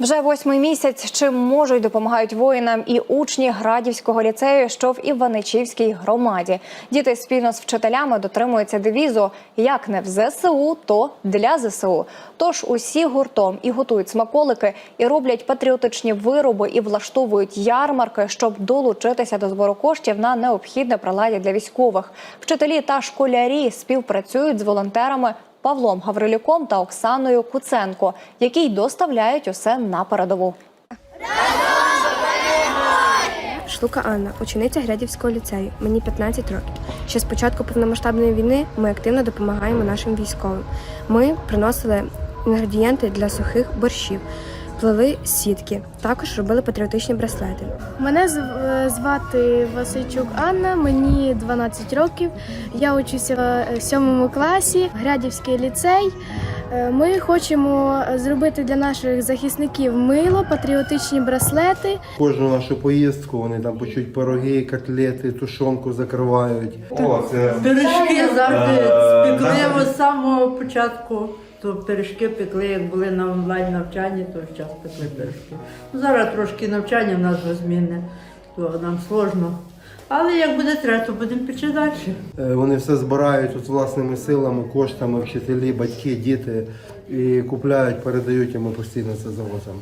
Вже восьмий місяць. Чим можуть допомагають воїнам і учні Градівського ліцею, що в Іваничівській громаді. Діти спільно з вчителями дотримуються девізу як не в ЗСУ, то для ЗСУ. Тож усі гуртом і готують смаколики, і роблять патріотичні вироби, і влаштовують ярмарки, щоб долучитися до збору коштів на необхідне приладдя для військових. Вчителі та школярі співпрацюють з волонтерами. Павлом Гаврилюком та Оксаною Куценко, які й доставляють усе на передову. Шлука Анна, учениця Грядівського ліцею. Мені 15 років. Ще з початку повномасштабної війни ми активно допомагаємо нашим військовим. Ми приносили інгредієнти для сухих борщів, плели сітки, також робили патріотичні браслети. Мене е, звати Васильчук Анна, мені 12 років. Я учуся в сьомому класі, Грядівський ліцей. Е, Ми хочемо зробити для наших захисників мило, патріотичні браслети. Кожну нашу поїздку вони там почуть пироги, котлети, тушонку закривають. О, це Пиріжки завжди Е, спекли з самого початку. То пиріжки пекли, як були на онлайн навчанні, то в час пекли пиріжки. Ну, зараз трошки навчання в нас змінне, то нам сложно. Але як буде треба, то будемо печи далі. Е, Вони все збирають от власними силами, коштами, вчителі, батьки, діти і купляють, передають, ми постійно це завозимо.